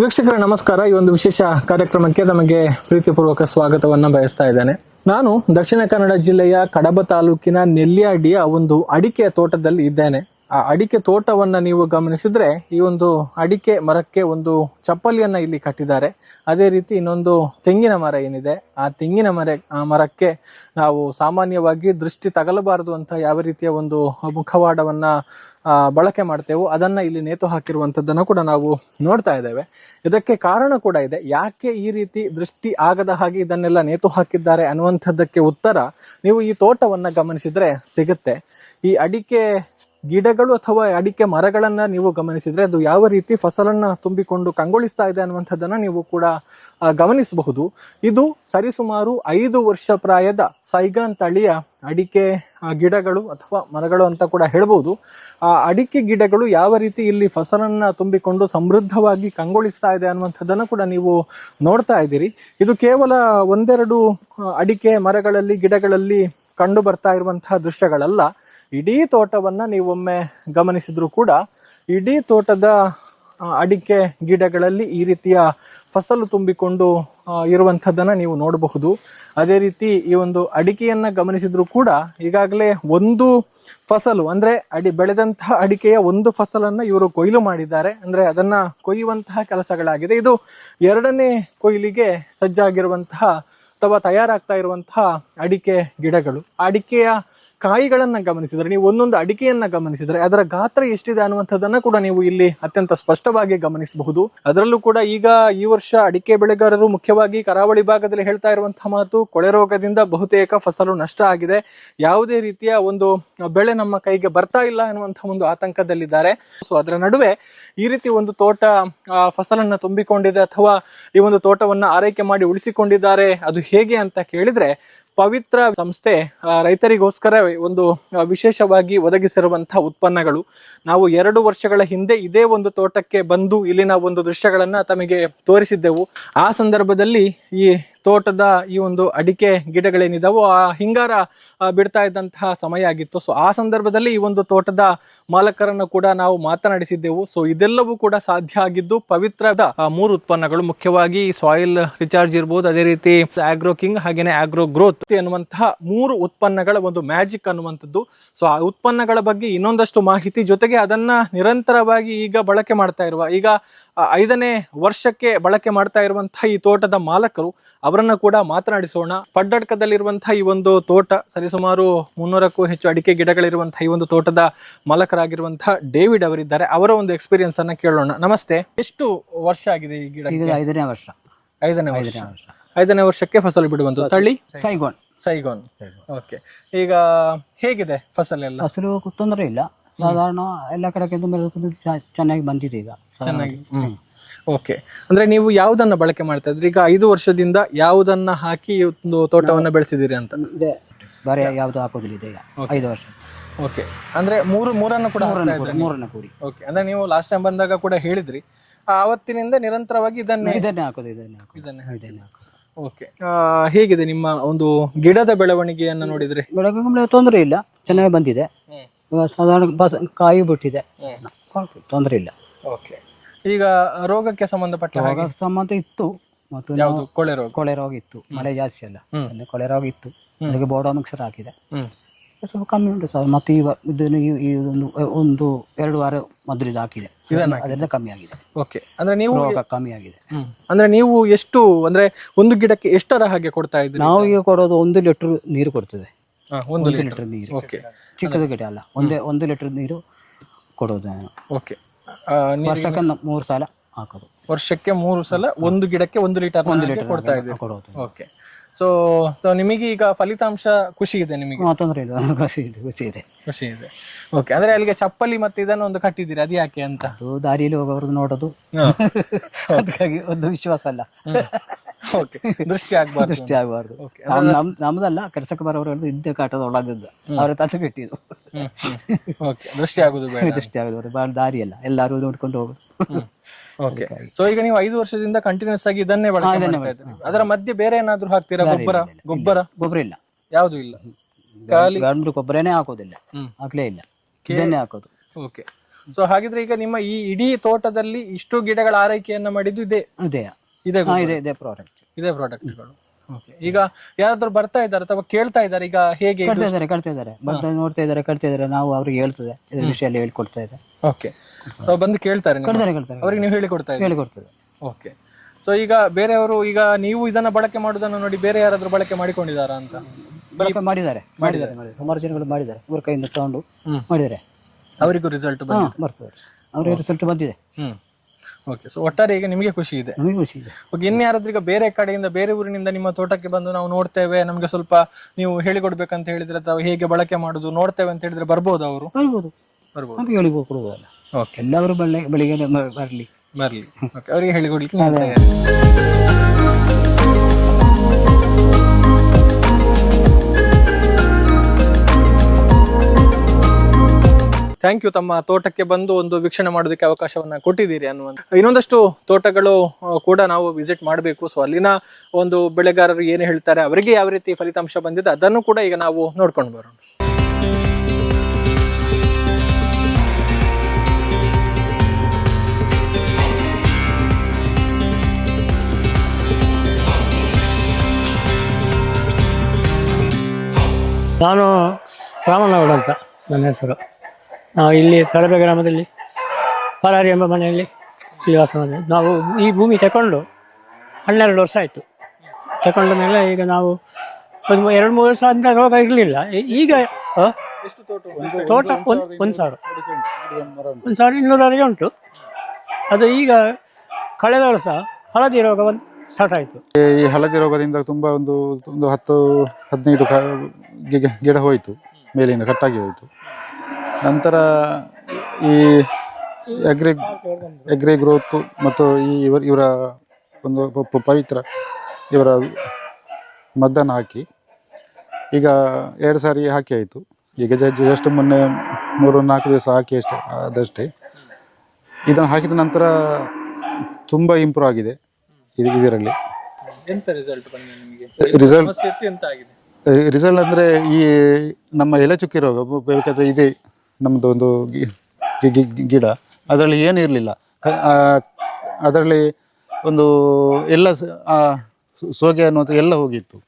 ವೀಕ್ಷಕರ, ನಮಸ್ಕಾರ. ಈ ಒಂದು ವಿಶೇಷ ಕಾರ್ಯಕ್ರಮಕ್ಕೆ ತಮಗೆ ಪ್ರೀತಿಪೂರ್ವಕ ಸ್ವಾಗತವನ್ನ ಬಯಸ್ತಾ ಇದ್ದೇನೆ. ನಾನು ದಕ್ಷಿಣ ಕನ್ನಡ ಜಿಲ್ಲೆಯ ಕಡಬ ತಾಲೂಕಿನ ನೆಲ್ಲಿಯಾಡಿಯ ಒಂದು ಅಡಿಕೆ ತೋಟದಲ್ಲಿ ಇದ್ದೇನೆ. ಆ ಅಡಿಕೆ ತೋಟವನ್ನ ನೀವು ಗಮನಿಸಿದ್ರೆ ಈ ಒಂದು ಅಡಿಕೆ ಮರಕ್ಕೆ ಒಂದು ಚಪ್ಪಲಿಯನ್ನ ಇಲ್ಲಿ ಕಟ್ಟಿದ್ದಾರೆ. ಅದೇ ರೀತಿ ಇನ್ನೊಂದು ತೆಂಗಿನ ಮರ ಏನಿದೆ, ಆ ತೆಂಗಿನ ಮರ ಮರಕ್ಕೆ ನಾವು ಸಾಮಾನ್ಯವಾಗಿ ದೃಷ್ಟಿ ತಗಲಬಾರದು ಅಂತ ಯಾವ ರೀತಿಯ ಒಂದು ಮುಖವಾಡವನ್ನ ಬಳಕೆ ಮಾಡ್ತೇವೋ. ಅದನ್ನ ಇಲ್ಲಿ ನೇತು ಹಾಕಿರುವಂತದ್ದನ್ನು ಕೂಡ ನಾವು ನೋಡ್ತಾ ಇದ್ದೇವೆ. ಇದಕ್ಕೆ ಕಾರಣ ಕೂಡ ಇದೆ. ಯಾಕೆ ಈ ರೀತಿ ದೃಷ್ಟಿ ಆಗದ ಹಾಗೆ ಇದನ್ನೆಲ್ಲ ನೇತು ಹಾಕಿದ್ದಾರೆ ಅನ್ನುವಂಥದ್ದಕ್ಕೆ ಉತ್ತರ ನೀವು ಈ ತೋಟವನ್ನ ಗಮನಿಸಿದ್ರೆ ಸಿಗುತ್ತೆ. ಈ ಅಡಿಕೆ ಗಿಡಗಳು ಅಥವಾ ಅಡಿಕೆ ಮರಗಳನ್ನು ನೀವು ಗಮನಿಸಿದರೆ ಅದು ಯಾವ ರೀತಿ ಫಸಲನ್ನ ತುಂಬಿಕೊಂಡು ಕಂಗೊಳಿಸ್ತಾ ಇದೆ ಅನ್ನುವಂಥದ್ದನ್ನ ನೀವು ಕೂಡ ಗಮನಿಸಬಹುದು. ಇದು ಸರಿಸುಮಾರು ಐದು ವರ್ಷ ಪ್ರಾಯದ ಸೈಗಾನ್ ತಳಿಯ ಅಡಿಕೆ ಗಿಡಗಳು ಅಥವಾ ಮರಗಳು ಅಂತ ಕೂಡ ಹೇಳ್ಬೋದು. ಆ, ಅಡಿಕೆ ಗಿಡಗಳು ಯಾವ ರೀತಿ ಇಲ್ಲಿ ಫಸಲನ್ನ ತುಂಬಿಕೊಂಡು ಸಮೃದ್ಧವಾಗಿ ಕಂಗೊಳಿಸ್ತಾ ಇದೆ ಅನ್ನುವಂಥದ್ದನ್ನು ಕೂಡ ನೀವು ನೋಡ್ತಾ ಇದ್ದೀರಿ. ಇದು ಕೇವಲ ಒಂದೆರಡು ಅಡಿಕೆ ಮರಗಳಲ್ಲಿ, ಗಿಡಗಳಲ್ಲಿ ಕಂಡು ಬರ್ತಾ ಇರುವಂತಹ ದೃಶ್ಯಗಳಲ್ಲ. ಇಡೀ ತೋಟವನ್ನ ನೀವೊಮ್ಮೆ ಗಮನಿಸಿದ್ರು ಕೂಡ ಇಡೀ ತೋಟದ ಅಡಿಕೆ ಗಿಡಗಳಲ್ಲಿ ಈ ರೀತಿಯ ಫಸಲು ತುಂಬಿಕೊಂಡು ಇರುವಂಥದ್ದನ್ನು ನೀವು ನೋಡಬಹುದು. ಅದೇ ರೀತಿ ಈ ಒಂದು ಅಡಿಕೆಯನ್ನ ಗಮನಿಸಿದ್ರು ಕೂಡ ಈಗಾಗಲೇ ಒಂದು ಫಸಲು, ಅಂದ್ರೆ ಅಡಿ, ಬೆಳೆದಂತಹ ಅಡಿಕೆಯ ಒಂದು ಫಸಲನ್ನ ಇವರು ಕೊಯ್ಲು ಮಾಡಿದ್ದಾರೆ. ಅಂದ್ರೆ ಅದನ್ನ ಕೊಯ್ಯುವಂತಹ ಕೆಲಸಗಳಾಗಿದೆ. ಇದು ಎರಡನೇ ಕೊಯ್ಲಿಗೆ ಸಜ್ಜಾಗಿರುವಂತಹ ಅಥವಾ ತಯಾರಾಗ್ತಾ ಇರುವಂತಹ ಅಡಿಕೆ ಗಿಡಗಳು. ಅಡಿಕೆಯ ಕಾಯಿಗಳನ್ನ ಗಮನಿಸಿದರೆ, ನೀವು ಒಂದೊಂದು ಅಡಿಕೆಯನ್ನ ಗಮನಿಸಿದರೆ, ಅದರ ಗಾತ್ರ ಎಷ್ಟಿದೆ ಅನ್ನುವಂಥದ್ದನ್ನ ಕೂಡ ನೀವು ಇಲ್ಲಿ ಅತ್ಯಂತ ಸ್ಪಷ್ಟವಾಗಿ ಗಮನಿಸಬಹುದು. ಅದರಲ್ಲೂ ಕೂಡ ಈಗ ಈ ವರ್ಷ ಅಡಿಕೆ ಬೆಳೆಗಾರರು ಮುಖ್ಯವಾಗಿ ಕರಾವಳಿ ಭಾಗದಲ್ಲಿ ಹೇಳ್ತಾ ಇರುವಂತಹ ಮಾತು, ಕೊಳೆ ರೋಗದಿಂದ ಬಹುತೇಕ ಫಸಲು ನಷ್ಟ ಆಗಿದೆ. ಯಾವುದೇ ರೀತಿಯ ಒಂದು ಬೆಳೆ ನಮ್ಮ ಕೈಗೆ ಬರ್ತಾ ಇಲ್ಲ ಅನ್ನುವಂತಹ ಒಂದು ಆತಂಕದಲ್ಲಿದ್ದಾರೆ. ಸೊ ಅದರ ನಡುವೆ ಈ ರೀತಿ ಒಂದು ತೋಟ ಫಸಲನ್ನ ತುಂಬಿಕೊಂಡಿದೆ ಅಥವಾ ಈ ಒಂದು ತೋಟವನ್ನ ಆರೈಕೆ ಮಾಡಿ ಉಳಿಸಿಕೊಂಡಿದ್ದಾರೆ, ಅದು ಹೇಗೆ ಅಂತ ಕೇಳಿದ್ರೆ ಪವಿತ್ರ ಸಂಸ್ಥೆ ರೈತರಿಗೋಸ್ಕರ ಒಂದು ವಿಶೇಷವಾಗಿ ಒದಗಿಸಿರುವಂತಹ ಉತ್ಪನ್ನಗಳು. ನಾವು ಎರಡು ವರ್ಷಗಳ ಹಿಂದೆ ಇದೇ ಒಂದು ತೋಟಕ್ಕೆ ಬಂದು ಇಲ್ಲಿನ ಒಂದು ದೃಶ್ಯಗಳನ್ನ ತಮಗೆ ತೋರಿಸಿದ್ದೆವು. ಆ ಸಂದರ್ಭದಲ್ಲಿ ಈ ತೋಟದ ಈ ಒಂದು ಅಡಿಕೆ ಗಿಡಗಳೇನಿದಾವೋ ಆ ಹಿಂಗಾರ ಬಿಡ್ತಾ ಇದ್ದಂತಹ ಸಮಯ ಆಗಿತ್ತು. ಸೊ ಆ ಸಂದರ್ಭದಲ್ಲಿ ಈ ಒಂದು ತೋಟದ ಮಾಲಕರನ್ನು ಕೂಡ ನಾವು ಮಾತನಾಡಿಸಿದ್ದೆವು. ಸೊ ಇದೆಲ್ಲವೂ ಕೂಡ ಸಾಧ್ಯ ಆಗಿದ್ದು, ಪವಿತ್ರದ ಮೂರು ಉತ್ಪನ್ನಗಳು ಮುಖ್ಯವಾಗಿ ಸಾಯಿಲ್ ರಿಚಾರ್ಜ್ ಇರ್ಬೋದು, ಅದೇ ರೀತಿ ಆಗ್ರೋ ಕಿಂಗ್ ಹಾಗೇನೆ ಆಗ್ರೋ ಗ್ರೋತ್ ಅನ್ನುವಂತಹ ಮೂರು ಉತ್ಪನ್ನಗಳ ಒಂದು ಮ್ಯಾಜಿಕ್ ಅನ್ನುವಂಥದ್ದು. ಸೊ ಆ ಉತ್ಪನ್ನಗಳ ಬಗ್ಗೆ ಇನ್ನೊಂದಷ್ಟು ಮಾಹಿತಿ ಜೊತೆಗೆ ಅದನ್ನ ನಿರಂತರವಾಗಿ ಈಗ ಬಳಕೆ ಮಾಡ್ತಾ ಇರುವ, ಈಗ ಐದನೇ ವರ್ಷಕ್ಕೆ ಬಳಕೆ ಮಾಡ್ತಾ ಇರುವಂತಹ ಈ ತೋಟದ ಮಾಲಕರು ಅವರನ್ನ ಕೂಡ ಮಾತನಾಡಿಸೋಣ. ಪಡ್ಡಡ್ಕದಲ್ಲಿರುವಂತಹ ಈ ಒಂದು ತೋಟ ಸರಿಸುಮಾರು ಮುನ್ನೂರಕ್ಕೂ ಹೆಚ್ಚು ಅಡಿಕೆ ಗಿಡಗಳಿರುವಂತಹ ಈ ಒಂದು ತೋಟದ ಮಾಲಕರಾಗಿರುವಂತಹ ಡೇವಿಡ್ ಅವರಿದ್ದಾರೆ. ಅವರ ಒಂದು ಎಕ್ಸ್ಪೀರಿಯನ್ಸ್ ಅನ್ನ ಕೇಳೋಣ. ನಮಸ್ತೆ. ಎಷ್ಟು ವರ್ಷ ಆಗಿದೆ ಈ ಗಿಡ ಐದನೇ ವರ್ಷ. ಐದನೇ ವರ್ಷ. ಐದನೇ ವರ್ಷಕ್ಕೆ ಫಸಲು ಬಿಡುವಂತ ತಳ್ಳಿ? ಸೈಗೋನ್. ಸೈಗೋನ್. ಓಕೆ. ಈಗ ಹೇಗಿದೆ ಫಸಲೆಲ್ಲ? ಫಸಲು ತೊಂದರೆ ಇಲ್ಲ. ಸಾಧಾರಣ ಎಲ್ಲ ಕಡೆಗಿಂತ ಮೇಲೆ ಚೆನ್ನಾಗಿ ಬಂದಿದೆ ಈಗ. ಚೆನ್ನಾಗಿ ಓಕೆ ಅಂದ್ರೆ ನೀವು ಯಾವುದನ್ನ ಬಳಕೆ ಮಾಡ್ತಾ ಇದ್ರಿ? ಈಗ ಐದು ವರ್ಷದಿಂದ ಯಾವುದನ್ನ ಹಾಕಿ ಈ ಒಂದು ತೋಟವನ್ನ ಬೆಳೆಸಿದಿರಿ ಅಂತ. ಇದೆ. ಬರೀ ಯಾವುದು ಹಾಕೋದಿಲ್ಲ ಇದೆ ಈಗ ಐದು ವರ್ಷ. ಓಕೆ ಅಂದ್ರೆ ಮೂರು ಮೂರನ್ನು ಕೂಡ ಹಾಕ್ತಾ ಇದ್ರಿ ಮೂರನ್ನ ಕೂಡಿ. ಓಕೆ ಅಂದ್ರೆ ನೀವು ಲಾಸ್ಟ್ ಟೈಮ್ ಬಂದಾಗ ಕೂಡ ಹೇಳಿದ್ರಿ. ಆ, ಆವತ್ತಿನಿಂದ ನಿರಂತರವಾಗಿ ಇದನ್ನೇ ಇದನ್ನೇ ಹಾಕೋದು ಇದನ್ನೇ ಹಾಕೋದು. ಇದನ್ನೇ ಇದನ್ನೇ ಹಾಕೋದು. ಓಕೆ ಹೇಗಿದೆ ನಿಮ್ಮ ಒಂದು ಗಿಡದ ಬೆಳವಣಿಗೆಯನ್ನ ನೋಡಿದ್ರೆ? ಬೆಳಗ್ಗೆ ತೊಂದರೆ ಇಲ್ಲ. ಚೆನ್ನಾಗಿ ಬಂದಿದೆ. ಸಾಧಾರಣ ಬಸ್ ಕಾಯಿ ಬಿಟ್ಟಿದೆ. ತೊಂದರೆ ಇಲ್ಲ. ಓಕೆ ಈಗ ರೋಗಕ್ಕೆ ಸಂಬಂಧಪಟ್ಟ ಹಾಗೆ? ಸಂಬಂಧ ಇತ್ತು. ಮತ್ತು ಯಾವುದು? ಕೊಳೆ ರೋಗ. ಕೊಳೆ ರೋಗ ಇತ್ತು. ಮಳೆ ಜಾಸ್ತಿ ಅಲ್ಲ. ಕೊಳೆ ರೋಗ ಇತ್ತು. ಅದಕ್ಕೆ ಬೋರ್ಡೋ ಮಿಕ್ಸರ್ ಹಾಕಿದೆ. ಸ್ವಲ್ಪ ಕಮ್ಮಿ ಉಂಟು ಸರ್. ಮತ್ತೆ ಈ ಇದನ್ನು ಈ- ಈ ಒಂದು ಒಂದು ಎರಡು ವಾರ ಮೊದಲು ಇದು ಹಾಕಿದೆ. ಅದರಿಂದ ಕಮ್ಮಿ ಆಗಿದೆ. ಓಕೆ ಅಂದ್ರೆ ನೀವು ರೋಗ ಕಮ್ಮಿ ಆಗಿದೆ. ಹ್ಮ್. ಅಂದ್ರೆ ನೀವು ಎಷ್ಟು ಅಂದ್ರೆ ಒಂದು ಗಿಡಕ್ಕೆ ಎಷ್ಟರ ಹಾಗೆ ಕೊಡ್ತಾ ಇದ್ರಿ ನಾವು ಈಗ ಕೊಡೋದು ಒಂದು ಲೀಟರ್ ನೀರು ಕೊಡ್ತದೆ. ಒಂದು ಒಂದು ಲೀಟರ್ ನೀರು. ಓಕೆ ಚಿಕ್ಕದ ಗಿಡ ಅಲ್ಲ ಒಂದೇ ಒಂದು ಲೀಟರ್ ನೀರು ಕೊಡೋದು ನಾನು. ಓಕೆ ವರ್ಷಕ್ಕೆ ಮೂರು ಸಲ ಹಾಕೋದು. ವರ್ಷಕ್ಕೆ ಮೂರು ಸಲ ಒಂದು ಗಿಡಕ್ಕೆ ಒಂದು ಲೀಟರ್ ಕೊಡ್ತಾ ಇದ್ದೀವಿ ಕೊಡೋದು. ಓಕೆ ಸೊ ಸೊ ನಿಮಗೆ ಈಗ ಫಲಿತಾಂಶ ಖುಷಿ ಇದೆ ನಿಮಗೆ? ತೊಂದರೆ ಇಲ್ಲ. ಖುಷಿ ಇದೆ ಖುಷಿ ಇದೆ. ಖುಷಿ ಇದೆ. ಓಕೆ ಅಂದ್ರೆ ಅಲ್ಲಿಗೆ ಚಪ್ಪಲಿ ಮತ್ತೆ ಇದನ್ನು ಒಂದು ಕಟ್ಟಿದ್ದೀರಿ? ಅದು ಯಾಕೆ ಅಂತ? ಅದು ದಾರಿಯಲ್ಲಿ ಹೋಗೋರು ನೋಡೋದು. ಅದಕ್ಕಾಗಿ ಒಂದು ವಿಶ್ವಾಸ ಅಲ್ಲ. ಓಕೆ ದೃಷ್ಟಿ ಆಗ್ಬಾರ್ದು ದೃಷ್ಟಿ ಆಗಬಾರ್ದು. ನಮ್ದಲ್ಲ ಕೆಲಸಕ್ಕೆ ಬರೋರು ಇದ್ದೇ ಕಾಟದ ಒಳಗಿದ್ದ ಅವ್ರ ತಂದು ಬಿಟ್ಟಿದ್ದು ಓಕೆ ದೃಷ್ಟಿ ಆಗುದು ಬೇಡ. ದೃಷ್ಟಿ ಆಗದವ್ರು ಭಾಳ ದಾರಿ ಅಲ್ಲ ಎಲ್ಲರೂ ನೋಡ್ಕೊಂಡು ಹೋಗುದು ಓಕೆ ಸೊ ಈಗ ನೀವು ಐದು ವರ್ಷದಿಂದ ಕಂಟಿನ್ಯೂಸ್ ಆಗಿ ಇದನ್ನೇ ಬಳಕೆ ಮಾಡ್ತಾ ಇದ್ದೀರಿ? ಅದರ ಮಧ್ಯೆ ಬೇರೆ ಏನಾದ್ರೂ ಹಾಕ್ತೀರಾ? ಗೊಬ್ಬರ? ಗೊಬ್ಬರ? ಗೊಬ್ಬರ ಇಲ್ಲ. ಯಾವುದು ಇಲ್ಲ? ಗಂಡು ಗೊಬ್ಬರನೇ ಹಾಕೋದಿಲ್ಲ. ಹಾಕ್ಲೇ ಇಲ್ಲ. ಇದನ್ನೇ ಹಾಕೋದು. ಓಕೆ ಸೊ ಹಾಗಿದ್ರೆ ಈಗ ನಿಮ್ಮ ಈ ಇಡೀ ತೋಟದಲ್ಲಿ ಇಷ್ಟು ಗಿಡಗಳ ಆರೈಕೆಯನ್ನ ಮಾಡಿದ್ದು ಇದೆ. ಇದೆ ಇದೆ ಹಾ ಇದೆ ಇದೆ ಪ್ರಾಡಕ್ಟ್ ಇದೇ ಪ್ರಾಡಕ್ಟ್ಗಳು ಓಕೆ ಈಗ ಯಾರಾದ್ರೂ ಬರ್ತಾ ಇದ್ದಾರೆ ಅಥವಾ ಕೇಳ್ತಾ ಇದ್ದಾರೆ ಈಗ ಹೇಗೆ ಕಟ್ತಾ ಇದ್ದಾರೆ ಕಟ್ತಾ ಇದ್ದಾರೆ. ಬರ್ತಾ ನೋಡ್ತಾ ಇದ್ದಾರೆ ಕಟ್ತಾ ಇದ್ದಾರೆ. ನಾವು ಅವ್ರಿಗೆ ಹೇಳ್ತದೆ ಇದ್ರ ವಿಷಯ ಎಲ್ಲ ಹೇಳ್ಕೊಡ್ತಾ ಇದೆ ಓಕೆ ಬಂದು ಕೇಳ್ತಾರೆ ನಿಮ್ಮ- ಕಟ್ತಾರೆ ಕಟ್ತಾರೆ ಅವ್ರಿಗೆ ನೀವು ಹೇಳಿಕೊಡ್ತಾ ಇದ್ದೀರಿ? ಹೇಳಿಕೊಡ್ತದೆ. ಓಕೆ ಸೊ ಈಗ ಬೇರೆಯವರು ಈಗ ನೀವು ಇದನ್ನ ಬಳಕೆ ಮಾಡುವುದನ್ನು ನೋಡಿ ಬೇರೆ ಯಾರಾದ್ರೂ ಬಳಕೆ ಮಾಡಿಕೊಂಡಿದ್ದಾರಾ ಅಂತ? ಬಳಕೆ ಮಾಡಿದ್ದಾರೆ ಮಾಡಿದ್ದಾರೆ ಮಾಡಿದ್ದಾರೆ. ಸುಮಾರು ಜನಗಳು ಮಾಡಿದ್ದಾರೆ. ಇವ್ರ ಕೈಯಿಂದ ತಗೊಂಡು ಹ್ಮ್. ಮಾಡಿದ್ದಾರೆ. ಅವರಿಗೂ ರಿಸಲ್ಟ್ ಹಾ ಬರ್ತದೆ ಅವ್ರಿಗೆ ರಿಸಲ್ಟ್ ಬಂದಿದೆ. ಹ್ಮ್. ಓಕೆ ಸೊ ಒಟ್ಟಾರೆ ಈಗ ನಿಮಗೆ ಖುಷಿ ಇದೆ. ನಮಗೆ ಖುಷಿ ಇದೆ. ಓಕೆ ಇನ್ಯಾರಾದ್ರೂ ಈಗ ಬೇರೆ ಕಡೆಯಿಂದ ಬೇರೆ ಊರಿನಿಂದ ನಿಮ್ಮ ತೋಟಕ್ಕೆ ಬಂದು ನಾವು ನೋಡ್ತೇವೆ ನಮಗೆ ಸ್ವಲ್ಪ ನೀವು ಹೇಳಿಕೊಡ್ಬೇಕಂತ ಹೇಳಿದ್ರೆ ಅಥವಾ ಹೇಗೆ ಬಳಕೆ ಮಾಡುದು ನೋಡ್ತೇವೆ ಅಂತ ಹೇಳಿದ್ರೆ ಬರ್ಬೋದು ಅವರು? ಬರ್ಬೋದು. ಬರ್ಬೋದು. ನಮಗೆ ಹೇಳಿ ಕೊಡುವುದಲ್ಲ ಓಕೆ ಎಲ್ಲರೂ ಬೆಳೆ ಬೆಳಿಗ್ಗೆ ಬರಲಿ. ಬರ್ಲಿ. ಓಕೆ ಅವರಿಗೆ ಹೇಳಿಕೊಡ್ಲಿಕ್ಕೆ ಕೊಡಿ ತಯಾರಿ ಥ್ಯಾಂಕ್ ಯು ತಮ್ಮ ತೋಟಕ್ಕೆ ಬಂದು ಒಂದು ವೀಕ್ಷಣೆ ಮಾಡೋದಕ್ಕೆ ಅವಕಾಶವನ್ನ ಕೊಟ್ಟಿದ್ದೀರಿ ಅನ್ನುವಂಥ ಇನ್ನೊಂದಷ್ಟು ತೋಟಗಳು ಕೂಡ ನಾವು ವಿಸಿಟ್ ಮಾಡಬೇಕು. ಸೊ ಅಲ್ಲಿನ ಒಂದು ಬೆಳೆಗಾರರು ಏನು ಹೇಳ್ತಾರೆ, ಅವರಿಗೆ ಯಾವ ರೀತಿ ಫಲಿತಾಂಶ ಬಂದಿದೆ, ಅದನ್ನು ಕೂಡ ಈಗ ನಾವು ನೋಡ್ಕೊಂಡು ಬರೋಣ. ನಾನು ರಾಮನಗೌಡ ಅಂತ, ನನ್ನ ಹೆಸರು. ನಾವು ಇಲ್ಲಿ ಕರಬೆ ಗ್ರಾಮದಲ್ಲಿ ಪರಾರಿ ಎಂಬ ಮನೆಯಲ್ಲಿ ಇಲ್ಲಿ ವಾಸ ಮಾಡಿದ್ವಿ. ನಾವು ಈ ಭೂಮಿ ತಗೊಂಡು ಹನ್ನೆರಡು ವರ್ಷ ಆಯಿತು. ತಗೊಂಡ ಮೇಲೆ ಈಗ ನಾವು ಒಂದು ಎರಡು ಮೂರು ವರ್ಷ ಅಂತ ರೋಗ ಇರಲಿಲ್ಲ. ಈಗ ತೋಟ ಒಂದು ಒಂದು ಸಾವಿರ ಒಂದು ಸಾವಿರ ಇನ್ನೂರವರೆಗೆ ಉಂಟು. ಅದು ಈಗ ಕಳೆದ ವರ್ಷ ಹಳದಿ ರೋಗ ಒಂದು ಸ್ಟಾರ್ಟ್ ಆಯಿತು. ಈ ಹಳದಿ ರೋಗದಿಂದ ತುಂಬ ಒಂದು ಒಂದು ಹತ್ತು, ಹದಿನೈದು ಗಿಡ ಹೋಯಿತು. ಮೇಲಿಂದ ಕಟ್ಟಾಗಿ ಹೋಯಿತು. ನಂತರ ಈ ಅಗ್ರಿ ಅಗ್ರಿ ಗ್ರೋತ್ ಮತ್ತು ಈ ಇವರ ಇವರ ಒಂದು ಪ- ಪವಿತ್ರ ಇವರ ಮದ್ದನ್ನು ಹಾಕಿ ಈಗ ಎರಡು ಸಾರಿ ಹಾಕಿ ಆಯಿತು. ಈಗ ಜಸ್ಟ್ ಮೊನ್ನೆ ಮೂರು ನಾಲ್ಕು ದಿವಸ ಹಾಕಿ ಅಷ್ಟೇ ಅದಷ್ಟೇ ಇದನ್ನು ಹಾಕಿದ ನಂತರ ತುಂಬ ಇಂಪ್ರೂವ್ ಆಗಿದೆ ಇದು ಇದರಲ್ಲಿ. ಎಂತ ರಿಸಲ್ಟ್ ಬಂದಿದೆ ನಿಮಗೆ? ರಿಸಲ್ಟ್ ಸಮಸ್ಯೆ ಎಂತ ಆಗಿದೆ? ರಿಸಲ್ಟ್ ಅಂದರೆ ಈ ನಮ್ಮ ಎಲೆ ಚುಕ್ಕಿ ರೋಗ ಬ- ಬೇಕಾದ್ರೆ ಇದೆ ನಮ್ಮದು ಒಂದು ಗಿ- ಗಿ- ಗಿ- ಗಿಡ. ಅದರಲ್ಲಿ ಏನು ಇರಲಿಲ್ಲ. ಅದರಲ್ಲಿ ಒಂದು ಎಲ್ಲ ಸೋಗೆ ಅನ್ನೋದು ಎಲ್ಲ ಹೋಗಿತ್ತು.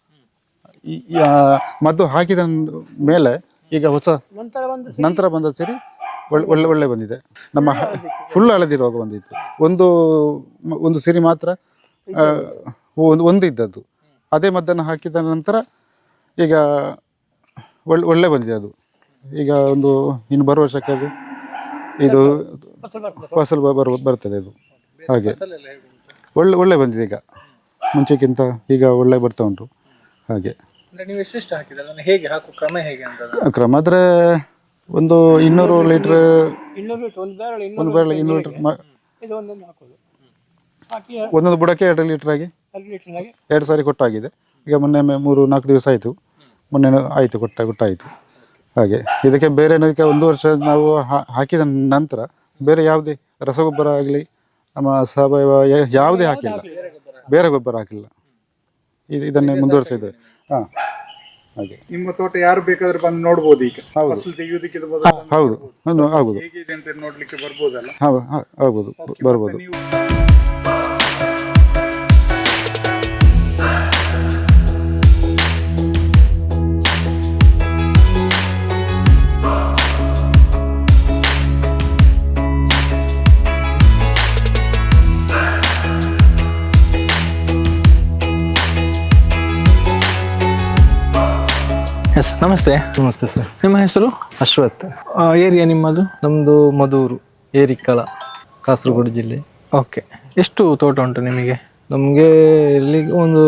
ಮದ್ದು ಹಾಕಿದ ಮೇಲೆ ಈಗ ಹೊಸ ನಂತರ ಬಂದ ಸರಿ? ಒಳ್ಳೆ ಒಳ್ಳೆ ಒಳ್ಳೆ ಬಂದಿದೆ. ನಮ್ಮ ಫುಲ್ ಹಳದಿ ರೋಗ ಬಂದಿತ್ತು. ಒಂದು ಒಂದು ಸಿರಿ ಮಾತ್ರ ಒಂದು ಒಂದು ಇದ್ದದ್ದು. ಅದೇ ಮದ್ದನ್ನು ಹಾಕಿದ ನಂತರ ಈಗ ಒಳ್ಳೆ ಒಳ್ಳೆ ಬಂದಿದೆ ಅದು. ಈಗ ಒಂದು ಇನ್ನು ಬರುವ ವರ್ಷಕ್ಕೆ ಅದು ಇದು ಫಸಲು ಬ- ಬರು ಬರ್ತದೆ ಇದು. ಹಾಗೆ. ಒಳ್ಳೆ ಒಳ್ಳೆ ಬಂದಿದೆ ಈಗ. ಮುಂಚೆಕ್ಕಿಂತ ಈಗ ಒಳ್ಳೆ ಬರ್ತಾ ಉಂಟು. ಹಾಗೆ. ಅಂದ್ರೆ ನೀವು ಎಷ್ಟೆಷ್ಟು ಹಾಕಿದ್ರೆ? ಅದನ್ನು ಹೇಗೆ ಕ್ರಮ ಹೇಗೆ ಅಂತ? ಕ್ರಮ ಒಂದು ಇನ್ನೂರು ಲೀಟ್ರ್ ಒಂದು ಬ್ಯಾರಲ್ ಇನ್ನೂರು ಒಂದು ಬೇಳೆ ಇನ್ನೂರು ಲೀಟ್ರ್ ಮ- ಒಂದೊಂದು ಬುಡಕ್ಕೆ ಎರಡು ಲೀಟ್ರ್ ಆಗಿ ಎರಡು ಸಾರಿ ಕೊಟ್ಟಾಗಿದೆ. ಈಗ ಮೊನ್ನೆ ಮೆ- ಮೂರು ನಾಲ್ಕು ದಿವಸ ಆಯಿತು. ಮೊನ್ನೆ ಆಯಿತು ಕೊಟ್ಟ ಕೊಟ್ಟಾಯಿತು. ಹಾಗೆ. ಇದಕ್ಕೆ ಬೇರೆ ಏನಕ್ಕೆ ಒಂದು ವರ್ಷ ನಾವು ಹಾಕಿದ ನಂತರ ಬೇರೆ ಯಾವುದೇ ರಸಗೊಬ್ಬರ ಆಗಲಿ ನಮ್ಮ ಸಾವಯವ ಯಾವುದೇ ಹಾಕಿಲ್ಲ. ಬೇರೆ ಗೊಬ್ಬರ ಹಾಕಿಲ್ಲ. ಇದು ಇದನ್ನೇ ಮುಂದುವರಿಸಿದ್ದೇವೆ ಹಾಂ. ಹಾಗೆ. ನಿಮ್ಮ ತೋಟ ಯಾರು ಬೇಕಾದ್ರೆ ಬಂದು ನೋಡ್ಬೋದು ಈಗ. ಫಸಲು ಮೊದಲು ಹೌದು. ಹೌದು ಆಗುದು ಹೇಗಿದೆ ಅಂತ ನೋಡ್ಲಿಕ್ಕೆ ಬರ್ಬೋದಲ್ಲ? ಹೌದು ಬರ್ಬೋದು. ಎಸ್ ನಮಸ್ತೆ. ನಮಸ್ತೆ ಸರ್. ನಿಮ್ಮ ಹೆಸರು? ಅಶ್ವಥ್. ಏರಿಯಾ ನಿಮ್ಮದು? ನಮ್ಮದು ಮಧೂರು ಏರಿಕಳ ಕಾಸರಗೋಡು ಜಿಲ್ಲೆ. ಓಕೆ. ಎಷ್ಟು ತೋಟ ಉಂಟು ನಿಮಗೆ? ನಮಗೆ ಇಲ್ಲಿ ಒಂದು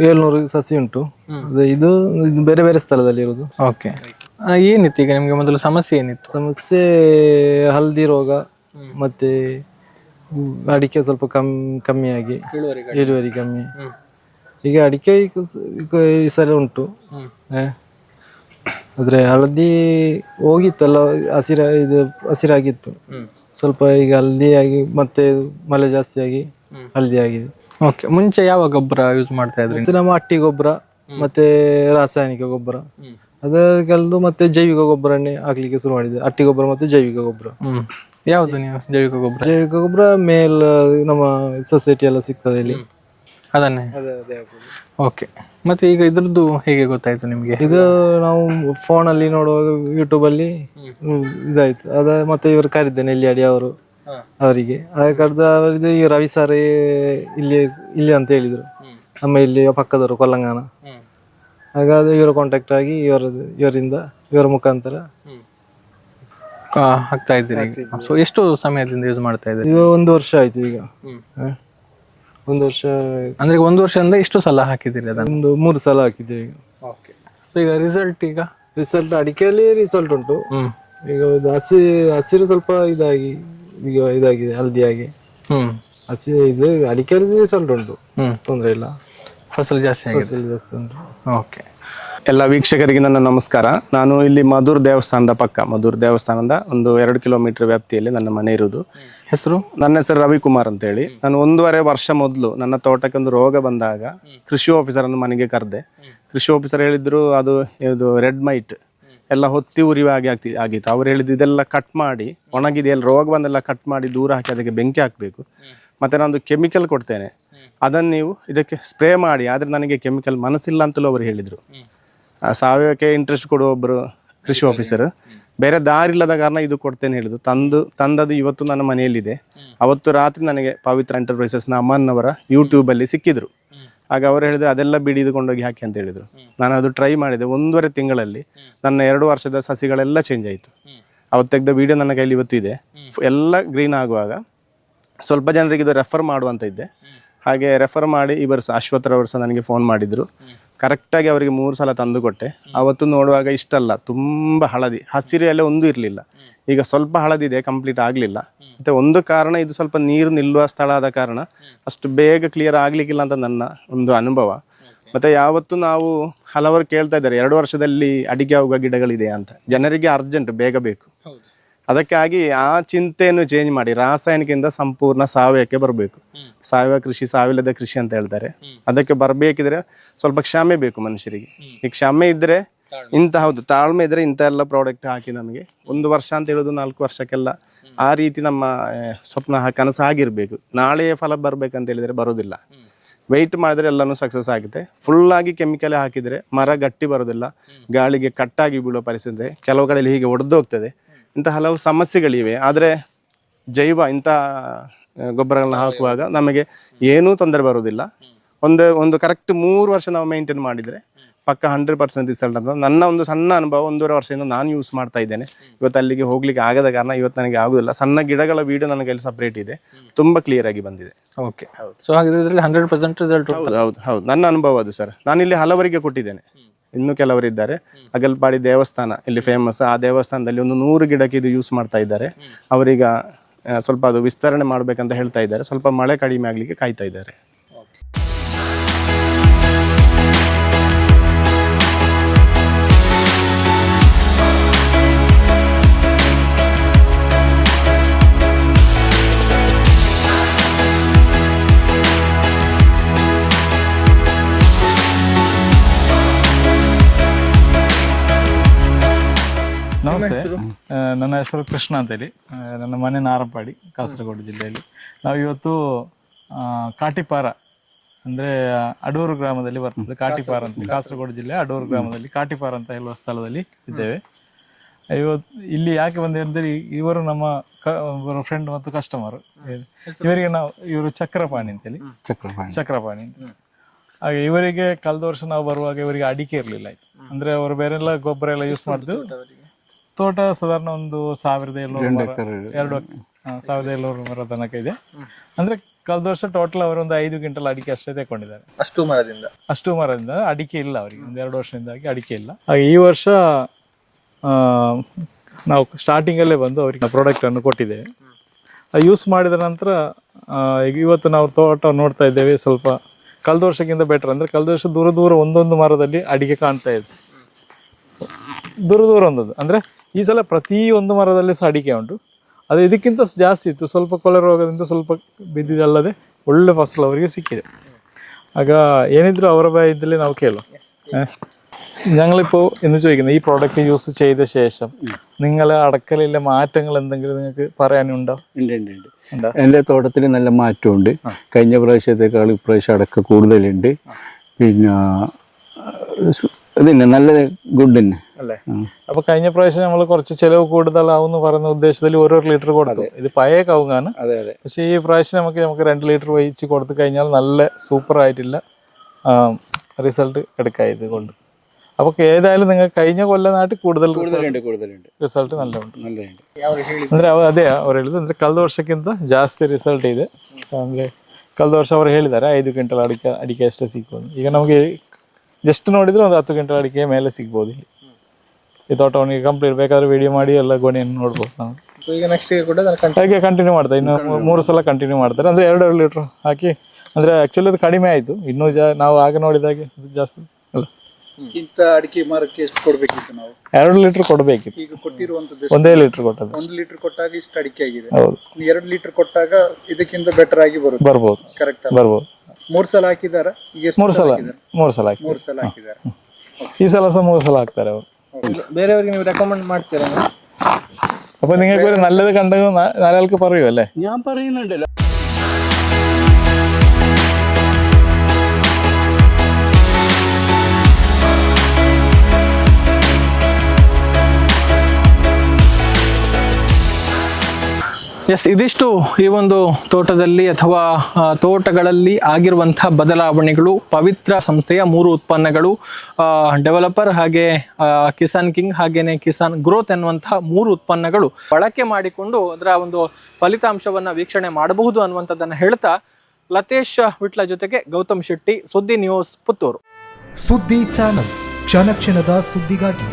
ಏಳ್ನೂರು ಸಸಿ ಉಂಟು. ಅದೇ ಇದು ಇದು ಬೇರೆ ಬೇರೆ ಸ್ಥಳದಲ್ಲಿ ಇರೋದು. ಓಕೆ. ಏನಿತ್ತು ಈಗ ನಿಮಗೆ ಮೊದಲು ಸಮಸ್ಯೆ ಏನಿತ್ತು? ಸಮಸ್ಯೆ ಹಲ್ದಿ ರೋಗ ಮತ್ತೆ ಅಡಿಕೆ ಸ್ವಲ್ಪ ಕಮ್ಮಿ ಕಮ್ಮಿಯಾಗಿ ಇಳುವರಿ ಕಮ್ಮಿ. ಈಗ ಅಡಿಕೆ ಈಗ ಸ- ಈಗ ಈ ಸಲ ಉಂಟು. ಹ. ಆದ್ರೆ ಹಳದಿ ಹೋಗಿತ್ತಲ್ಲ ಹಸಿರ ಇದು ಹಸಿರಾಗಿತ್ತು. ಸ್ವಲ್ಪ ಈಗ ಹಳದಿಯಾಗಿ ಆಗಿ ಮತ್ತೆ ಮಳೆ ಜಾಸ್ತಿ ಆಗಿ ಹಳದಿ ಆಗಿದೆ ಓಕೆ ಮುಂಚೆ ಯಾವ ಗೊಬ್ಬರ ಯೂಸ್ ಮಾಡ್ತಾ ಇದ್ರಿ? ನಮ್ಮ ಹಟ್ಟಿ ಗೊಬ್ಬರ ಮತ್ತೆ ರಾಸಾಯನಿಕ ಗೊಬ್ಬರ. ಅದಕ್ಕೆಲ್ದು ಮತ್ತೆ ಜೈವಿಕ ಗೊಬ್ಬರನ್ನೇ ಹಾಕ್ಲಿಕ್ಕೆ ಶುರು ಮಾಡಿದೆ ಹಟ್ಟಿ ಗೊಬ್ಬರ ಮತ್ತೆ ಜೈವಿಕ ಗೊಬ್ಬರ. ಹ್ಮ್. ಯಾವುದು ನೀವು ಜೈವಿಕ ಗೊಬ್ಬರ? ಜೈವಿಕ ಗೊಬ್ಬರ ಮೇಲ್ ನಮ್ಮ ಸೊಸೈಟಿ ಎಲ್ಲ ಸಿಗ್ತದೆ ಇಲ್ಲಿ. ಅದನ್ನೇ? ಓಕೆ ಮತ್ತೆ ಈಗ ಇದ್ರದ್ದು ಹೇಗೆ ಗೊತ್ತಾಯ್ತು ನಿಮಗೆ? ಇದು ನಾವು ಫೋನ್ ಅಲ್ಲಿ ನೋಡುವಾಗ ಯೂಟ್ಯೂಬ್ ಅಲ್ಲಿ ಹ್ಮ್, ಇದಾಯ್ತು. ಅದ ಮತ್ತೆ ಇವರು ಕರಿದ್ದೆ ನೆಲ್ಲಿಯಾಡಿ ಅವರು ಅವರಿಗೆ. ಕರೆದ ಕರೆದು ಅವರಿದ್ದು ಈ ರವಿ ಸರ್ ಇಲ್ಲಿ ಇಲ್ಲಿ ಅಂತ ಹೇಳಿದ್ರು. ನಮ್ಮ ಇಲ್ಲಿ ಪಕ್ಕದವರು ಕೊಲ್ಲಂಗಾನ ಹಾಗಾದ್ರೆ ಇವರು ಕಾಂಟ್ಯಾಕ್ಟ್ ಆಗಿ ಇವರ ಇವರಿಂದ ಇವರ ಮುಖಾಂತರ ಹಾಕ್ತಾ ಇದ್ದೀರಿ ಸೊ ಎಷ್ಟು ಸಮಯದಿಂದ ಯೂಸ್ ಮಾಡ್ತಾ ಇದ್ದೀರಿ? ಇದು ಒಂದು ವರ್ಷ ಆಯ್ತು ಈಗ. ಹ. ಒಂದು ವರ್ಷ ಅಂದ್ರೆ ಈಗ ಒಂದು ವರ್ಷದಿಂದ ಇಷ್ಟು ಸಲ ಹಾಕಿದ್ದೀರಿ ಅದನ್ನು? ಒಂದು ಮೂರು ಸಲ ಹಾಕಿದ್ದೀವಿ ಈಗ. ಓಕೆ ಈಗ ರಿಸಲ್ಟ್ ಈಗ? ರಿಸಲ್ಟ್ ಅಡಿಕೆಯಲ್ಲಿ ರಿಸಲ್ಟ್ ಉಂಟು. ಹ್ಮ್. ಈಗ ಇದು ಹಸಿ ಹಸಿರು ಸ್ವಲ್ಪ ಇದಾಗಿ ಈಗ ಇದಾಗಿದೆ ಹಲ್ದಿಯಾಗಿ. ಹ್ಮ್. ಹಸಿ ಇದು ಅಡಿಕೆಯಲ್ಲಿ ರಿಸಲ್ಟ್ ಉಂಟು. ತೊಂದರೆ ಇಲ್ಲ. ಫಸಲು ಜಾಸ್ತಿ ಆಗಿದೆ. ಫಸಲು ಜಾಸ್ತಿ ಉಂಟು. ಓಕೆ ಎಲ್ಲ ವೀಕ್ಷಕರಿಗೆ ನನ್ನ ನಮಸ್ಕಾರ. ನಾನು ಇಲ್ಲಿ ಮಧುರ್ ದೇವಸ್ಥಾನದ ಪಕ್ಕ ಮಧುರ್ ದೇವಸ್ಥಾನದ ಒಂದು ಎರಡು ಕಿಲೋಮೀಟರ್ ವ್ಯಾಪ್ತಿಯಲ್ಲಿ ನನ್ನ ಮನೆ ಇರುವುದು. ಹೆಸರು? ನನ್ನ ಹೆಸರು ರವಿಕುಮಾರ್ ಅಂತೇಳಿ. ನಾನು ಒಂದೂವರೆ ವರ್ಷ ಮೊದಲು ನನ್ನ ತೋಟಕ್ಕೆ ಒಂದು ರೋಗ ಬಂದಾಗ ಕೃಷಿ ಆಫೀಸರ್ ಅನ್ನು ಮನೆಗೆ ಕರೆದೆ. ಕೃಷಿ ಆಫೀಸರ್ ಹೇಳಿದ್ರು ಅದು ಇದು ರೆಡ್ ಮೈಟ್ ಎಲ್ಲ ಹೊತ್ತಿ ಉರಿಯುವ ಹಾಗೆ ಆಗ್ತಿ ಆಗಿತ್ತು. ಅವ್ರು ಹೇಳಿದ್ದು ಇದೆಲ್ಲ ಕಟ್ ಮಾಡಿ ಒಣಗಿದೆ ಎಲ್ಲ ರೋಗ ಬಂದೆಲ್ಲ ಕಟ್ ಮಾಡಿ ದೂರ ಹಾಕಿ ಅದಕ್ಕೆ ಬೆಂಕಿ ಹಾಕಬೇಕು. ಮತ್ತೆ ನಾನೊಂದು ಕೆಮಿಕಲ್ ಕೊಡ್ತೇನೆ. ಅದನ್ನು ನೀವು ಇದಕ್ಕೆ ಸ್ಪ್ರೇ ಮಾಡಿ ಆದರೆ ನನಗೆ ಕೆಮಿಕಲ್ ಮನಸ್ಸಿಲ್ಲ ಅಂತಲೂ ಅವರು ಹೇಳಿದರು. ಸಾವಯವಕ್ಕೆ ಇಂಟ್ರೆಸ್ಟ್ ಕೊಡುವ ಒಬ್ಬರು ಕೃಷಿ ಆಫೀಸರ್ ಬೇರೆ ದಾರಿ ಇಲ್ಲದ ಕಾರಣ ಇದು ಕೊಡ್ತೇನೆ ಹೇಳುದು ತಂದು ತಂದದು ಇವತ್ತು ನನ್ನ ಮನೆಯಲ್ಲಿದೆ. ಅವತ್ತು ರಾತ್ರಿ ನನಗೆ ಪವಿತ್ರ ಎಂಟರ್ಪ್ರೈಸಸ್ನ ಅಮ್ಮನವರ ಯೂಟ್ಯೂಬಲ್ಲಿ ಸಿಕ್ಕಿದ್ರು. ಆಗ ಅವರು ಹೇಳಿದ್ರು ಅದೆಲ್ಲ ಬಿಡಿ ಇದು ಕೊಂಡೋಗಿ ಹಾಕಿ ಅಂತ ಹೇಳಿದ್ರು. ನಾನು ಅದು ಟ್ರೈ ಮಾಡಿದೆ. ಒಂದೂವರೆ ತಿಂಗಳಲ್ಲಿ ನನ್ನ ಎರಡು ವರ್ಷದ ಸಸಿಗಳೆಲ್ಲ ಚೇಂಜ್ ಆಯಿತು. ಅವತ್ತು ತೆಗೆದ ವಿಡಿಯೋ ನನ್ನ ಕೈಲಿ ಇವತ್ತು ಇದೆ. ಎಲ್ಲ ಗ್ರೀನ್ ಆಗುವಾಗ ಸ್ವಲ್ಪ ಜನರಿಗೆ ಇದು ರೆಫರ್ ಮಾಡುವಂತ ಇದ್ದೆ. ಹಾಗೆ ರೆಫರ್ ಮಾಡಿ ಈ ವರ್ಷ ಅಶ್ವಥ್ರವರು ಸಹ ನನಗೆ ಫೋನ್ ಮಾಡಿದ್ರು. ಕರೆಕ್ಟಾಗಿ ಅವರಿಗೆ ಮೂರು ಸಲ ತಂದು ಕೊಟ್ಟೆ. ಅವತ್ತು ನೋಡುವಾಗ ಇಷ್ಟಲ್ಲ ತುಂಬ ಹಳದಿ. ಹಸಿರು ಎಲ್ಲ ಒಂದು ಇರಲಿಲ್ಲ. ಈಗ ಸ್ವಲ್ಪ ಹಳದಿದೆ ಕಂಪ್ಲೀಟ್ ಆಗಲಿಲ್ಲ. ಮತ್ತೆ ಒಂದು ಕಾರಣ ಇದು ಸ್ವಲ್ಪ ನೀರು ನಿಲ್ಲುವ ಸ್ಥಳ ಆದ ಕಾರಣ ಅಷ್ಟು ಬೇಗ ಕ್ಲಿಯರ್ ಆಗಲಿಕ್ಕಿಲ್ಲ ಅಂತ ನನ್ನ ಒಂದು ಅನುಭವ. ಮತ್ತೆ ಯಾವತ್ತು ನಾವು ಹಲವರು ಕೇಳ್ತಾ ಇದ್ದಾರೆ ಎರಡು ವರ್ಷದಲ್ಲಿ ಅಡಿಗೆ ಆಗುವ ಗಿಡಗಳಿದೆ ಅಂತ. ಜನರಿಗೆ ಅರ್ಜೆಂಟ್ ಬೇಗ ಬೇಕು. ಅದಕ್ಕಾಗಿ ಆ ಚಿಂತೆಯನ್ನು ಚೇಂಜ್ ಮಾಡಿ ರಾಸಾಯನಿಕದಿಂದ ಸಂಪೂರ್ಣ ಸಾವಯವಕ್ಕೆ ಬರಬೇಕು. ಸಾವಯವ ಕೃಷಿ ಸಾವಿಲ್ಲದ ಕೃಷಿ ಅಂತ ಹೇಳ್ತಾರೆ. ಅದಕ್ಕೆ ಬರಬೇಕಿದ್ರೆ ಸ್ವಲ್ಪ ಕ್ಷಮೆ ಬೇಕು ಮನುಷ್ಯರಿಗೆ. ಈ ಕ್ಷಮೆ ಇದ್ರೆ ಇಂಥ ಹೌದು ತಾಳ್ಮೆ ಇದ್ರೆ ಇಂಥ ಎಲ್ಲ ಪ್ರಾಡಕ್ಟ್ ಹಾಕಿ ನಮಗೆ. ಒಂದು ವರ್ಷ ಅಂತ ಹೇಳೋದು ನಾಲ್ಕು ವರ್ಷಕ್ಕೆಲ್ಲ ಆ ರೀತಿ ನಮ್ಮ ಸ್ವಪ್ನ ಕನಸು ಆಗಿರ್ಬೇಕು. ನಾಳೆಯೇ ಫಲ ಬರ್ಬೇಕಂತ ಹೇಳಿದ್ರೆ ಬರೋದಿಲ್ಲ. ವೆಯ್ಟ್ ಮಾಡಿದ್ರೆ ಎಲ್ಲನೂ ಸಕ್ಸಸ್ ಆಗುತ್ತೆ. ಫುಲ್ ಆಗಿ ಕೆಮಿಕಲ್ ಹಾಕಿದ್ರೆ ಮರ ಗಟ್ಟಿ ಬರೋದಿಲ್ಲ. ಗಾಳಿಗೆ ಕಟ್ಟಾಗಿ ಬೀಳೋ ಪರಿಸ್ಥಿತಿ ಕೆಲವು ಕಡೆಯಲ್ಲಿ ಹೀಗೆ ಒಡೆದು ಹೋಗ್ತದೆ. ಇಂಥ ಹಲವು ಸಮಸ್ಯೆಗಳಿವೆ. ಆದರೆ ಜೈವ ಇಂಥ ಗೊಬ್ಬರಗಳನ್ನ ಹಾಕುವಾಗ ನಮಗೆ ಏನೂ ತೊಂದರೆ ಬರುವುದಿಲ್ಲ. ಒಂದು ಒಂದು ಕರೆಕ್ಟ್ ಮೂರು ವರ್ಷ ನಾವು ಮೇಂಟೈನ್ ಮಾಡಿದರೆ ಪಕ್ಕ ಹಂಡ್ರೆಡ್ ಪರ್ಸೆಂಟ್ ರಿಸಲ್ಟ್ ಅಂತ. ನನ್ನ ಒಂದು ಸಣ್ಣ ಅನುಭವ ಒಂದೂವರೆ ವರ್ಷದಿಂದ ನಾನು ಯೂಸ್ ಮಾಡ್ತಾ ಇದ್ದೇನೆ. ಇವತ್ತು ಅಲ್ಲಿಗೆ ಹೋಗ್ಲಿಕ್ಕೆ ಆಗದ ಕಾರಣ ಇವತ್ತು ನನಗೆ ಆಗುದಿಲ್ಲ ಸಣ್ಣ ಗಿಡಗಳ ವಿಡಿಯೋ ನನಗೆ ಅಲ್ಲಿ ಸಪ್ರೇಟ್ ಇದೆ. ತುಂಬ ಕ್ಲಿಯರ್ ಆಗಿ ಬಂದಿದೆ. ಓಕೆ ಸೊ ಹಾಗಿದ್ರೆ ಇದರಲ್ಲಿ ಹಂಡ್ರೆಡ್ ಪರ್ಸೆಂಟ್ ರಿಸಲ್ಟ್ ಹೌದು ಹೌದು ಹೌದು. ನನ್ನ ಅನುಭವ ಅದು ಸರ್ ನಾನು ಇಲ್ಲಿ ಹಲವರಿಗೆ ಕೊಟ್ಟಿದ್ದೇನೆ. ಇನ್ನು ಕೆಲವರಿದ್ದಾರೆ ಅಗಲ್ಪಾಡಿ ದೇವಸ್ಥಾನ ಇಲ್ಲಿ ಫೇಮಸ್ ಆ ದೇವಸ್ಥಾನದಲ್ಲಿ ಒಂದು ನೂರು ಗಿಡಕ್ಕೆ ಇದು ಯೂಸ್ ಮಾಡ್ತಾ ಇದ್ದಾರೆ. ಅವರೀಗ ಸ್ವಲ್ಪ ಅದು ವಿಸ್ತರಣೆ ಮಾಡಬೇಕಂತ ಹೇಳ್ತಾ ಇದ್ದಾರೆ. ಸ್ವಲ್ಪ ಮಳೆ ಕಡಿಮೆ ಆಗ್ಲಿಕ್ಕೆ ಕಾಯ್ತಾ ಇದ್ದಾರೆ. ನನ್ನ ಹೆಸರು ಕೃಷ್ಣ ಅಂತೇಳಿ. ಹೇಳಿ ನನ್ನ ಮನೆ ನಾರಪಾಡಿ ಕಾಸರಗೋಡು ಜಿಲ್ಲೆಯಲ್ಲಿ. ನಾವು ಇವತ್ತು ಕಾಟಿಪಾರ ಅಂದರೆ ಅಡೂರು ಗ್ರಾಮದಲ್ಲಿ ಬರ್ತದೆ. ಕಾಟಿಪಾರ ಅಂತ. ಕಾಸರಗೋಡು ಜಿಲ್ಲೆ ಅಡೂರು ಗ್ರಾಮದಲ್ಲಿ ಕಾಟಿಪಾರ ಅಂತ ಹೇಳುವ ಸ್ಥಳದಲ್ಲಿ ಇದ್ದೇವೆ. ಇವತ್ತು ಇಲ್ಲಿ ಯಾಕೆ ಬಂದೆ ಅಂದರೆ ಇವರು ನಮ್ಮ ಕ ಫ್ರೆಂಡ್ ಮತ್ತು ಕಸ್ಟಮರ್ ಇವರಿಗೆ ನಾವು ಇವರು ಚಕ್ರಪಾಣಿ ಅಂತೇಳಿ. ಚಕ್ರಪಾಣಿ. ಚಕ್ರಪಾಣಿ ಅಂತ. ಹಾಗೆ ಇವರಿಗೆ ಕಳೆದ ವರ್ಷ ನಾವು ಬರುವಾಗ ಇವರಿಗೆ ಅಡಿಕೆ ಇರಲಿಲ್ಲ ಅಂದ್ರೆ ಅವರು ಬೇರೆಲ್ಲ ಗೊಬ್ಬರ ಎಲ್ಲ ಯೂಸ್ ಮಾಡಿದ್ದು ತೋಟ ಸಾಧಾರಣ ಒಂದು ಸಾವಿರದ ಏಳ್ನೂರು ಎರಡು ಸಾವಿರದ ಏಳ್ನೂರು ಮರ ತನಕ ಇದೆ. ಅಂದ್ರೆ ಕಳೆದ ವರ್ಷ ಟೋಟಲ್ ಅವರು ಒಂದು ಐದು ಕ್ವಿಂಟಲ್ ಅಡಿಕೆ ಅಷ್ಟೇ ತಗೊಂಡಿದ್ದಾರೆ ಅಷ್ಟು ಮರದಿಂದ? ಅಷ್ಟು ಮರದಿಂದ ಅಡಿಕೆ ಇಲ್ಲ ಅವರಿಗೆ. ಒಂದು ಎರಡು ವರ್ಷದಿಂದಾಗಿ ಅಡಿಕೆ ಇಲ್ಲ. ಹಾಗೆ ಈ ವರ್ಷ ನಾವು ನಾವು ಸ್ಟಾರ್ಟಿಂಗಲ್ಲೇ ಬಂದು ಅವರಿಗೆ ಪ್ರಾಡಕ್ಟ್ ಅನ್ನು ಕೊಟ್ಟಿದ್ದೇವೆ. ಯೂಸ್ ಮಾಡಿದ ನಂತರ ಇವತ್ತು ನಾವು ತೋಟ ನೋಡ್ತಾ ಇದ್ದೇವೆ. ಸ್ವಲ್ಪ ಕಳೆದ ವರ್ಷಕ್ಕಿಂತ ಬೆಟರ್ ಅಂದ್ರೆ ಕಳೆದ ವರ್ಷ ದೂರ ದೂರ ಒಂದೊಂದು ಮರದಲ್ಲಿ ಅಡಿಕೆ ಕಾಣ್ತಾ ಇದೆ. ದೂರ ದೂರ ಒಂದೊಂದು. ಅಂದ್ರೆ ಈ ಸಲ ಪ್ರತಿ ಒಂದು ಮರದಲ್ಲಿ ಸಹ ಅಡಿಕೆ ಉಂಟು ಅದು ಇದಕ್ಕಿಂತ ಜಾಸ್ತಿ ಇತ್ತು ಸ್ವಲ್ಪ ಕೊಳೆ ರೋಗದಿಂದ ಸ್ವಲ್ಪ ಬಿದ್ದಿದ್ದಲ್ಲದೆ ಒಳ್ಳೆ ಫಸಲು ಅವರಿಗೆ ಸಿಕ್ಕಿದೆ ಆಗ ಏನಿದ್ರು ಅವರ ಬಾಯಿದ್ದಲ್ಲಿ ನಾವು ಕೇಳುವ ಹ? ഞങ്ങളിപ്പോൾ എന്ന് ചോദിക്കുന്നത് ഈ പ്രോഡക്റ്റ് യൂസ് ചെയ്ത ശേഷം നിങ്ങളെ അടക്കലിലെ മാറ്റങ്ങൾ എന്തെങ്കിലും നിങ്ങൾക്ക് പറയാനുണ്ടോ ഉണ്ട് ഉണ്ട് ഉണ്ട് ഉണ്ടോ? എൻ്റെ തോട്ടത്തിൽ നല്ല മാറ്റമുണ്ട് കഴിഞ്ഞ പ്രാവശ്യത്തെക്കാൾ ഇപ്രാവശ്യം അടക്ക കൂടുതലുണ്ട് പിന്നെ സ്- ഇതന്നെ നല്ല ഗുഡ് തന്നെ അല്ലേ അപ്പൊ കഴിഞ്ഞ പ്രാവശ്യം നമ്മൾ കുറച്ച് ചെലവ് കൂടുതലാവും എന്ന് പറയുന്ന ഉദ്ദേശത്തിൽ ഓരോ ലിറ്റർ കൊടുത്തു ഇത് പഴയ കവുങ്ങാണ് അതെ അതെ പക്ഷേ ഈ പ്രാവശ്യം നമുക്ക് നമുക്ക് രണ്ട് ലിറ്റർ വഹിച്ച് കൊടുത്തു കഴിഞ്ഞാൽ നല്ല സൂപ്പർ ആയിട്ടില്ല റിസൾട്ട് എടുക്കാം ഇത് കൊണ്ട് അപ്പോൾ ഏതായാലും നിങ്ങൾ കഴിഞ്ഞ കൊല്ലനായിട്ട് കൂടുതൽ കൂടുതലുണ്ട് കൂടുതലുണ്ട് ರಿಸಲ್ಟ್ നല്ല ಉಂಟು നല്ലതുണ്ട് ಅಂದ್ರೆ ಅವ ಅದೇ ಅವ್ರು ಹೇಳಿದ್ರು ಅಂದ್ರೆ ಕಳೆದ ವರ್ಷಕ್ಕಿಂತ ಜಾಸ್ತಿ ರಿಸಲ್ಟ್ ಇದೆ ಅಂದ್ರೆ ಕಳೆದ ವರ್ಷ ಅವ್ರು ಹೇಳಿದ್ದಾರೆ ಐದು ಕ್ವಿಂಟಲ್ ಅಡಿಕೆ ಅಡಿಕೆ ಅಷ್ಟೇ ಸಿಗ್ಬೋದು ಈಗ ನಮಗೆ ಜಸ್ಟ್ ನೋಡಿದ್ರೆ ಒಂದು ಹತ್ತು ಕ್ವಿಂಟಲ್ ಅಡಿಕೆ ಮೇಲೆ ಸಿಗ್ಬೋದು ಇಲ್ಲಿ ವಿತೌಟ್ ಅವನಿಗೆ ಕಂಪ್ಲೀಟ್ ಬೇಕಾದ್ರೆ ವಿಡಿಯೋ ಮಾಡಿ ಎಲ್ಲ ಗೋಣಿಯನ್ನು ನೋಡ್ಬೋದು ನಾವು. ಈಗ ನೆಕ್ಸ್ಟ್ ಕೂಡ ಹಾಗೆ ಕಂಟಿನ್ಯೂ ಮಾಡ್ತಾರೆ ಇನ್ನು ಮೂರು ಸಲ ಕಂಟಿನ್ಯೂ ಮಾಡ್ತಾರೆ. ಅಂದರೆ ಎರಡೆರಡು ಲೀಟ್ರ್ ಹಾಕಿ ಅಂದರೆ ಆ್ಯಕ್ಚುಲಿ ಅದು ಕಡಿಮೆ ಆಯಿತು. ಇನ್ನೂ ಜಾ ನಾವು ಆಗ ನೋಡಿದಾಗೆ ಜಾಸ್ತಿ ಅಲ್ಲ. ಅಡಿಕೆ ಮರಕ್ಕೆ ಎಷ್ಟು ಕೊಡಬೇಕಿತ್ತು ನಾವು? ಎರಡು ಲೀಟ್ರ್ ಕೊಡಬೇಕಿತ್ತು. ಈಗ ಕೊಟ್ಟಿರುವಂಥದ್ದು ಒಂದೇ ಲೀಟ್ರ್ ಕೊಟ್ಟದ್ದು. ಒಂದು ಲೀಟ್ರ್ ಕೊಟ್ಟಾಗ ಇಷ್ಟು ಅಡಿಕೆ ಆಗಿದೆ. ಹೌದು. ಎರಡು ಲೀಟ್ರ್ ಕೊಟ್ಟಾಗ ಇದಕ್ಕಿಂತ ಬೆಟರ್ ಆಗಿ ಬರುತ್ತೆ. ಬರ್ಬೋದು. ಕರೆಕ್ಟ್ ಬರ್ಬೋದು. ಮೂರು ಸಲ ಹಾಕಿದಾರ? ಈಗ ಮೂರು ಸಲ ಮೂರು ಸಲ ಮೂರು ಸಲ ಹಾಕಿದ್ದಾರೆ ಈ ಸಲ ಸಹ ಮೂರು ಸಲ ಹಾಕ್ತಾರೆ ಅವರು. ಬೇರೆಯವರಿಗೆ ನೀವು ರೆಕಮೆಂಡ್ ಮಾಡ್ತೀರಾ ನೀವು? അപ്പൊ നിങ്ങൾക്ക് ഒരു നല്ലത് കണ്ടത് നാ- നാലാൾക്ക് പറയൂ അല്ലേ ഞാൻ പറയുന്നുണ്ടല്ലോ ಎಸ್ ಇದಿಷ್ಟು ಈ ಒಂದು ತೋಟದಲ್ಲಿ ಅಥವಾ ತೋಟಗಳಲ್ಲಿ ಆಗಿರುವಂತಹ ಬದಲಾವಣೆಗಳು, ಪವಿತ್ರ ಸಂಸ್ಥೆಯ ಮೂರು ಉತ್ಪನ್ನಗಳು ಡೆವಲಪರ್ ಹಾಗೆ ಕಿಸಾನ್ ಕಿಂಗ್ ಹಾಗೇನೆ ಕಿಸಾನ್ ಗ್ರೋತ್ ಎನ್ನುವಂತಹ ಮೂರು ಉತ್ಪನ್ನಗಳು ಬಳಕೆ ಮಾಡಿಕೊಂಡು ಅದರ ಒಂದು ಫಲಿತಾಂಶವನ್ನ ವೀಕ್ಷಣೆ ಮಾಡಬಹುದು ಅನ್ನುವಂಥದ್ದನ್ನು ಹೇಳ್ತಾ, ಲತೇಶ್ ವಿಟ್ಲ ಜೊತೆಗೆ ಗೌತಮ್ ಶೆಟ್ಟಿ, ಸುದ್ದಿ ನ್ಯೂಸ್ ಪುತ್ತೂರು. ಸುದ್ದಿ ಚಾನಲ್, ಕ್ಷಣ ಕ್ಷಣದ ಸುದ್ದಿಗಾಗಿ.